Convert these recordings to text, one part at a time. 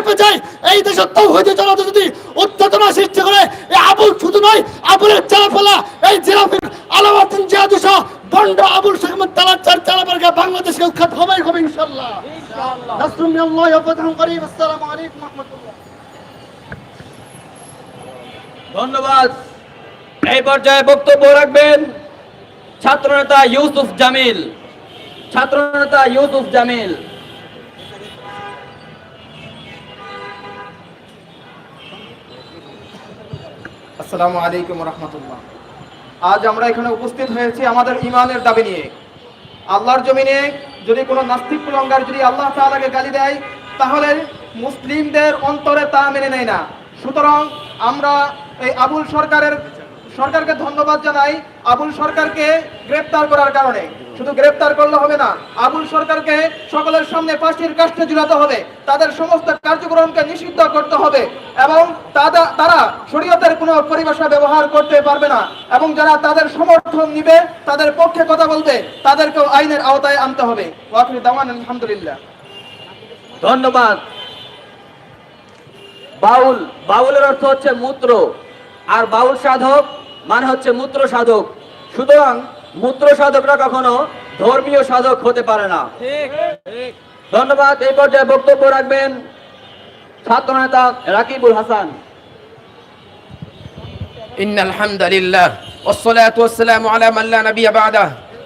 খেপে যায় এই দেশের তৌহিদি জনতা যদি উত্তেজনা সৃষ্টি করে এই আবুল শুধু নয় আবুলের চালাফেলা এই জিরাফির আলাউদ্দিন জিয়াদু সহ বন্ড আবুল শেখ মোহাম্মদ তালাচার চালাবারকে বাংলাদেশকে উৎখাত হবেই হবে ইনশাআল্লাহ। নাসরুম মিনাল্লাহি ওয়া ফাতহুন করিম আসসালামু আলাইকুম রাহমাতুল্লাহ। ধন্যবাদ। এই পর্যায়ে বক্তব্য রাখবেন ছাত্রনেতা ইউসুফ জামিল। ছাত্রনেতা ইউসুফ জামিল। আসসালামু আলাইকুম রহমতুল্লাহ আজ আমরা এখানে উপস্থিত হয়েছি আমাদের ইমানের দাবি নিয়ে। আল্লাহর জমিনে যদি কোনো নাস্তিক কুলঙ্গার যদি আল্লাহ তাহলে গালি দেয়, তাহলে মুসলিমদের অন্তরে তা মেনে নেয় না। সুতরাং আমরা এই আবুল সরকারের সরকারকে ধন্যবাদ জানাই। আবুল সরকারকে গ্রেপ্তার করার কারণে। শুধু গ্রেপ্তার করলে হবে না, আবুল সরকারকে সকলের সামনে ফাঁসির কাষ্ঠে ঝুলাতে হবে। তাদের সমস্ত কার্যক্রমকে নিষিদ্ধ করতে হবে এবং তারা শরীয়তের কোনো পরিভাষা ব্যবহার করতে পারবে না এবং যারা তাদের সমর্থন নিবে, তাদের পক্ষে কথা বলবে, তাদেরকেও আইনের আওতায় আনতে হবে। আলহামদুলিল্লাহ। ধন্যবাদ। বাউল বাউলের অর্থ হচ্ছে মূত্র, আর বাউল সাধক মানে হচ্ছে মূত্র সাধক সুতরাং মূত্র সাধকরা কখনো ধর্মীয় সাধক হতে পারে না ধন্যবাদ এই পর্যায়ে বক্তব্য রাখবেন ছাত্রনেতা রাকিবুল হাসান إن الحمد لله والصلاة والسلام على من لا نبي بعده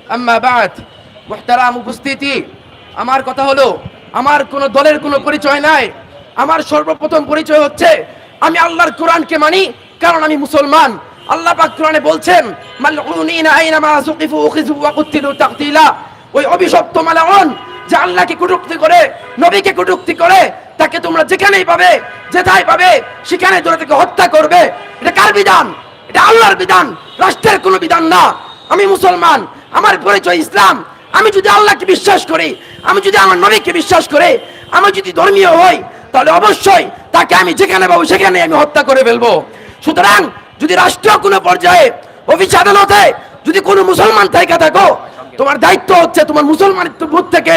أما بعد محترم উপস্থিতি আমার কথা হলো আমার কোনো দলের কোনো পরিচয় নাই আমার সর্বপ্রথম পরিচয় হচ্ছে আমি আল্লাহর কোরআনকে মানি কারণ আমি মুসলমান আল্লাহ পাক কোরআনে বলছেন, মালউনিনা আইনামা সুকিফু উখিযু ওয়া কুতিলু তাকতিলা। ওই অভিশপ্ত মালাউন যে আল্লাহকে কটূক্তি করে, নবীকে কটূক্তি করে, তাকে তোমরা যেখানেই পাবে, যেথায় পাবে সেখানে তোমরা তাকে হত্যা করবে। এটা কার বিধান? এটা আল্লাহর বিধান, রাষ্ট্রের কোনো বিধান না। আমি মুসলমান, আমার পরিচয় ইসলাম। আমি যদি আল্লাহকে বিশ্বাস করি, আমি যদি আমার নবীকে বিশ্বাস করি, আমি যদি ধর্মীয় হই, তাহলে অবশ্যই তাকে আমি যেখানে পাবো সেখানে আমি হত্যা করে ফেলব। সুতরাং যদি রাষ্ট্রীয় কোনো পর্যায়ে অফিস আদালতে যদি কোনো মুসলমান থেকে থাকো তোমার দায়িত্ব হচ্ছে তোমার মুসলমানিত্ব বোধ থেকে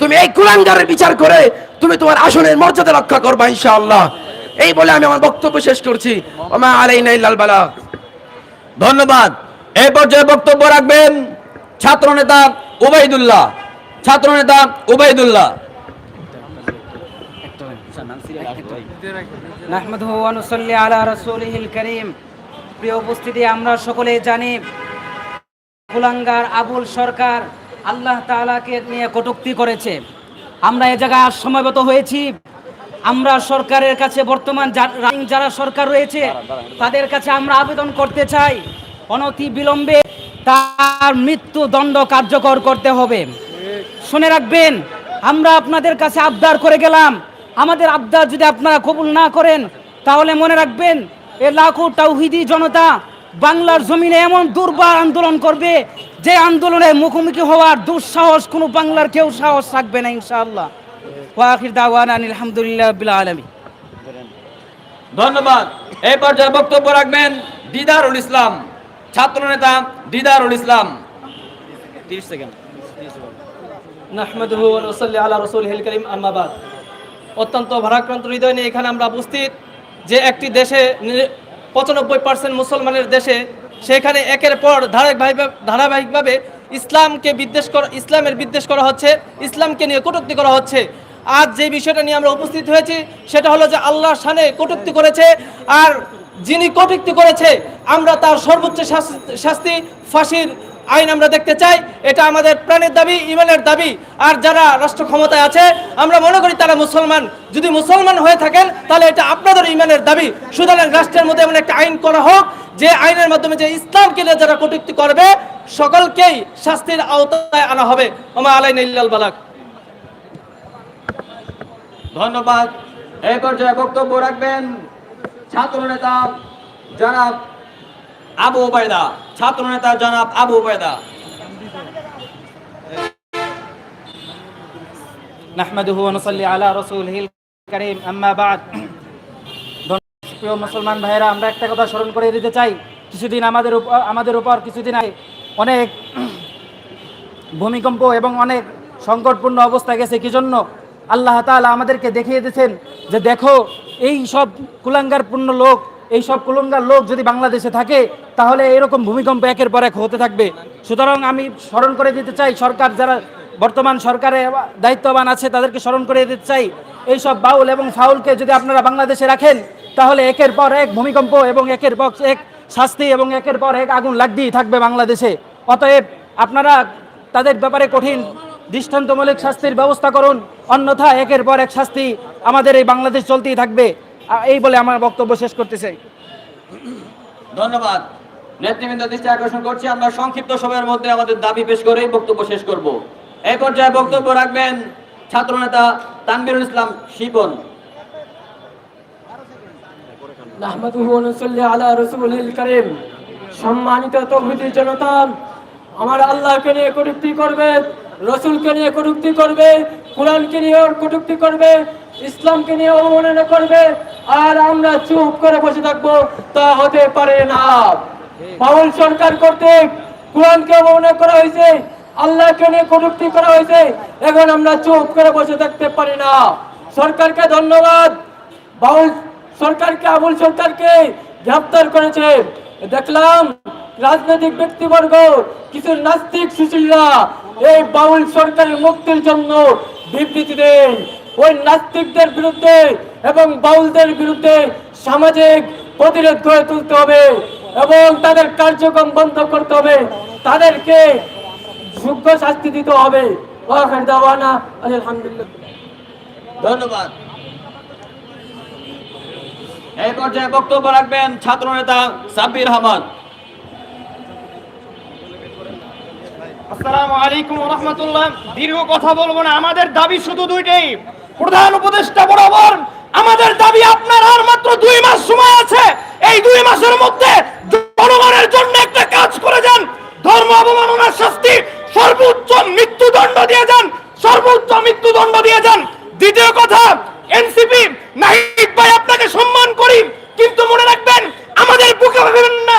তুমি এই কুলাঙ্গারের বিচার করে তুমি তোমার আসনের মর্যাদা রক্ষা করবা ইনশাআল্লাহ। এই বলে আমি আমার বক্তব্য শেষ করছি। ওমা আলাইনা ইল্লাল বালাগ ধন্যবাদ। এই পর্যায়ে বক্তব্য রাখবেন ছাত্রনেতা উবাইদুল্লাহ। ছাত্রনেতা উবাইদুল্লাহ। নাহমাদুহু ওয়া নুসাল্লি আলা রাসূলিহিল কারীম প্রিয় উপস্থিতি, আমরা সকলে জানি কুলাঙ্গার আবুল সরকার আল্লাহ তাআলাকে নিয়ে কটূক্তি করেছে। আমরা এ জায়গায় সময়গত হয়েছি। আমরা সরকারের কাছে বর্তমান যারা সরকার রয়েছে, তাদের কাছে আমরা আবেদন করতে চাই। অনতি বিলম্বে তার মৃত্যু দণ্ড কার্যকর করতে হবে। শুনে রাখবেন, আমরা আপনাদের কাছে আবদার করে গেলাম। আমাদের আবদার যদি আপনারা কবুল না করেন, তাহলে মনে রাখবেন এ লাখো তাওহিদি জনতা বাংলার জমিনে এমন দুর্বার আন্দোলন করবে যে আন্দোলনে মুখোমুখি হওয়ার দুঃসাহস কোনো বাংলার কেউ সাহস থাকবে না ইনশাআল্লাহ। ওয়াখির দাওয়ান আলহামদুলিল্লাহ রাব্বিল আলামিন। ধন্যবাদ। এই পর্যায়ে বক্তব্য রাখবেন দিদারুল ইসলাম ছাত্রনেতা দিদারুল ইসলাম। তিরিশ সেকেন্ড। নাহমাদুহু ওয়া নুসাল্লি আলা রাসূলিহিল কারীম আম্মা বাদ। অত্যন্ত ভারাক্রান্ত হৃদয় নিয়ে এখানে আমরা উপস্থিত। যে একটি দেশে পঁচানব্বই পার্সেন্ট মুসলমানের দেশে, সেখানে একের পর ধারাবাহিক ধারাবাহিকভাবে ইসলামকে বিদ্বেষ করা ইসলামের বিদ্বেষ করা হচ্ছে, ইসলামকে নিয়ে কটূক্তি করা হচ্ছে। আজ যে বিষয়টা নিয়ে আমরা উপস্থিত হয়েছি, সেটা হলো যে আল্লাহর সানে কটূক্তি করেছে, আর যিনি কটূক্তি করেছে, আমরা তার সর্বোচ্চ শাস্তি ফাঁসির আইন আমরা দেখতে চাই, এটা আমাদের প্রাণের দাবি, ইমানের দাবি। আর যারা রাষ্ট্র ক্ষমতায় আছে, আমরা মনে করি তারা মুসলমান। যদি মুসলমান হয়ে থাকেন, তাহলে এটা আপনাদের ইমানের দাবি। সুতরাং রাষ্ট্রের মধ্যে এমন একটা আইন করা হোক, যে আইনের মাধ্যমে যে ইসলামকে নিয়ে যারা কটূক্তি করবে, সকলকেই শাস্তির আওতায় আনা হবে। ওমা আলাইন ইল্লাল বালাক ধন্যবাদ। এই পর্যায়ে বক্তব্য রাখবেন ছাত্রনেতা জনাব আবু ওবায়দা ছাত্রনেতা জনাব আবু ওবায়দা নাহমাদুহু ওয়া নুসাল্লি আলা রাসূলিহিল কারীম। আম্মা বাদ। প্রিয় মুসলমান ভাইয়েরা, আমরা একটা কথা স্মরণ করে দিতে চাই। কিছুদিন আমাদের উপর আমাদের উপর কিছুদিন আগে অনেক ভূমিকম্প এবং অনেক সংকটপূর্ণ অবস্থা গেছে। কি জন্য? আল্লাহ তাআলা আমাদেরকে দেখিয়ে দিয়েছেন যে দেখো, এই সব কুলাঙ্গারপূর্ণ লোক এই সব কুলঙ্গার লোক যদি বাংলাদেশে থাকে, তাহলে এরকম ভূমিকম্প একের পর এক হতে থাকবে। সুতরাং আমি স্মরণ করে দিতে চাই, সরকার যারা বর্তমান সরকারে দায়িত্ববান আছে, তাদেরকে স্মরণ করে দিতে চাই। এই সব বাউল এবং ফাউলকে যদি আপনারা বাংলাদেশে রাখেন, তাহলে একের পর এক ভূমিকম্প এবং একের পর এক শাস্তি এবং একের পর এক আগুন লাগতেই থাকবে বাংলাদেশে। অতএব আপনারা তাদের ব্যাপারে কঠিন, দৃষ্টান্তমূলক শাস্তির ব্যবস্থা করুন। অন্যথা একের পর এক শাস্তি আমাদের এই বাংলাদেশ চলতেই থাকবে। এই বলে আমার বক্তব্য শেষ করতে চাই ধন্যবাদ। নেতৃবৃন্দ দৃষ্টি আকর্ষণ করছি আমরা সংক্ষিপ্ত সময়ের মধ্যে আমাদের দাবি পেশ করেই বক্তব্য শেষ করব। এই পর্যায়ে বক্তব্য রাখবেন ছাত্রনেতা তানবিরুল ইসলাম শিপন। নাহমাদুহু ওয়া নুসাল্লি আলা রাসূলিল কারীম। সম্মানিত তৌহিদি জনতা আমার আল্লাহকে নিয়ে কটূক্তি করবে রসুলকে নিয়ে কটূক্তি করবে কোরআনকে নিয়ে কটূক্তি করবে ইসলামকে নিয়ে অবমাননা করবে আর আমরা চুপ করে বসে থাকব, তা হতে পারে না। পাউল সরকার কর্তৃক কোরআনকে অবমাননা করা হয়েছে, আল্লাহকে নিয়ে কটূক্তি করা হয়েছে, এখন আমরা চুপ করে বসে থাকতে পারি না। সরকারকে ধন্যবাদ। বাউল সরকারকে, আবুল সরকারকে গ্রেফতার করেছে। দেখলাম রাজনৈতিক ব্যক্তিবর্গ, কিছু নাস্তিক সুশীলরা এই বাউল সরকারের মুক্তির জন্য বিবৃতি দেন। ওই নাস্তিকদের বিরুদ্ধে এবং বাউলদের বিরুদ্ধে সামাজিক প্রতিরোধ গড়ে তুলতে হবে এবং তাদের কার্যক্রম বন্ধ করতে হবে। তাদেরকে যোগ্য শাস্তি দিতে হবে। ওয়াখার আলহামদুলিল্লাহ। ধন্যবাদ। এই পর্যায়ে বক্তব্য রাখবেন ছাত্রনেতা সাব্বির আহমদ। আসসালামু আলাইকুম রহমতুল্লাহ। দীর্ঘ কথা বলব না আমাদের দাবি শুধু দুইটাই। প্রধান উপদেষ্টা বরাবর আমাদের দাবি আপনার আর মাত্র দুই মাস সময় আছে। এই দুই মাসের মধ্যে জনগণের জন্য একটা কাজ করে যান। ধর্ম অবমাননার শাস্তি, সর্বোচ্চ মৃত্যুদণ্ড দিয়ে যান। সর্বোচ্চ মৃত্যুদণ্ড দিয়ে যান। দ্বিতীয় কথা, এনসিপি, নাহিদ ভাই, আপনাকে সম্মান করি, কিন্তু মনে রাখবেন, আমাদের বুকে ভাবেন না।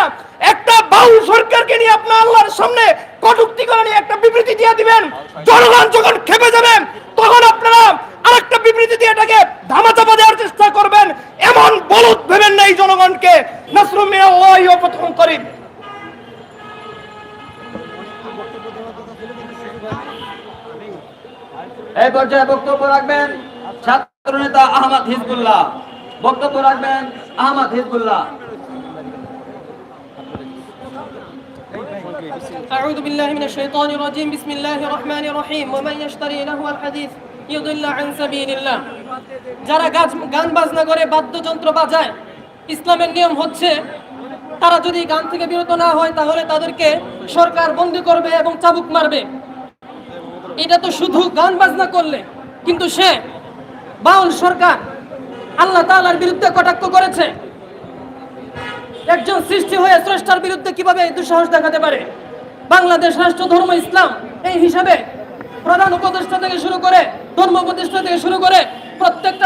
একটা বাউল সরকারকে নিয়ে আপনার আল্লাহর সামনে কটুক্তি করে নিয়ে একটা বিবৃতি দিয়ে দিবেন। জনগণ যখন খেপে যাবেন তখন আপনারা আরেকটা বিবৃতি দিয়ে এটাকে ধামাচাপা দেওয়ার চেষ্টা করবেন এমন বলদ ভেবেন না এই জনগণকে নাসরুম মিনাল্লাহি ওয়া ফাতহুন করিম এই পর্যায়ে বক্তব্য রাখবেন ছাত্রনেতা আহমদ হিজবুল্লাহ বক্তব্য রাখবেন আহমদ হিজবুল্লাহ أعوذ بالله من الشيطان الرجيم بسم الله الرحمن الرحيم ومن يشتري لهو الحديث يضل عن سبيل الله যারা গাছ গান বাজনা করে বাদ্যযন্ত্র বাজায় ইসলামের নিয়ম হচ্ছে তারা যদি গান থেকে বিরত না হয় তাহলে তাদেরকে সরকার বন্দি করবে এবং চাবুক মারবে এটা তো শুধু গান বাজনা করলে, কিন্তু সে বাউল সরকার আল্লাহ তালার বিরুদ্ধে কটাক্ষ করেছে। একজন সৃষ্টি হয়ে স্রষ্টার বিরুদ্ধে কীভাবে এই দুঃসাহস দেখাতে পারে? বাংলাদেশ রাষ্ট্র, ধর্ম, ইসলাম এই হিসাবে প্রধান উপদেষ্টা থেকে শুরু করে ধর্ম উপদেষ্টা থেকে শুরু করে প্রত্যেকটা